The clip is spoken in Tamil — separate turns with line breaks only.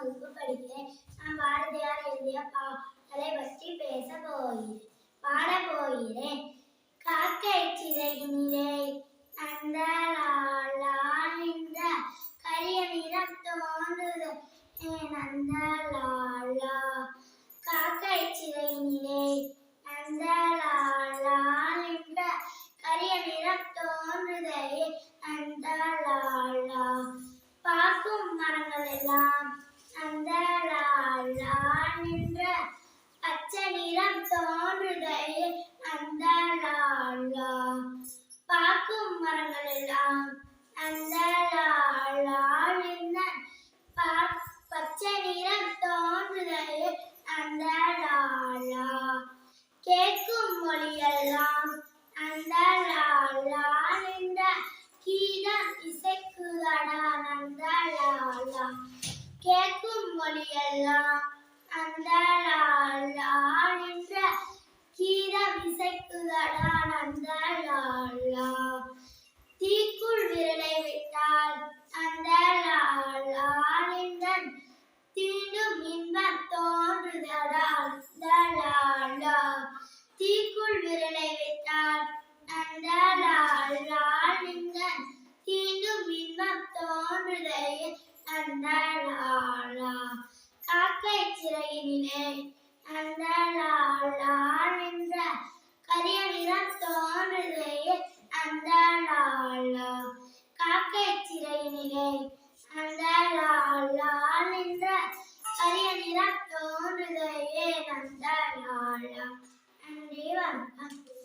வகுப்பு படிக்கிறேன் நான் பாரதியார் எழுதிய பாடலை பற்றி பேச போகிறேன் பாட போகிறேன் காக்கை சிறகினிலே அந்த நின்ற கரிய நிறம் தோன்றுது நந்த லாலா காக்கை சிறையினிலே அந்த நின்ற கரிய நிறம் தோன்றுதே அந்த பார்க்கும் மரங்கள் எல்லாம் அந்த லாலா நின்ற பச்சை நிறம் தோன்றுதே அந்த லாலா பார்க்கும் மரங்கள் எல்லாம் அந்த லாலா நின்ற பா- பச்சை நிறம் தோன்றுதே அந்த லாலா கேட்கும் மொழியெல்லாம் அந்த லாலா நின்ற கீதம் இசைக்குதடா அந்த லாலா கேட்கும் மொழியெல்லாம் அந்த லாலா நின்ற கீதம் அந்த தீக்குள் விரலை விட்டால் அந்த லாலா தீண்டும் இன்பம் தோன்றுதடா அந்த தீக்குள் விரலை விட்டால் அந்த தீண்டும் இன்பம் தோன்றுதே அந்த சிறையினிலே அந்த லாலா என்ற கரிய தோன்றுதே அந்த லாலா காக்கை சிறையினிலே அந்த லாலா என்ற கரிய நிறம் தோன்றுதே அந்த லாலா நன்றி வணக்கம்.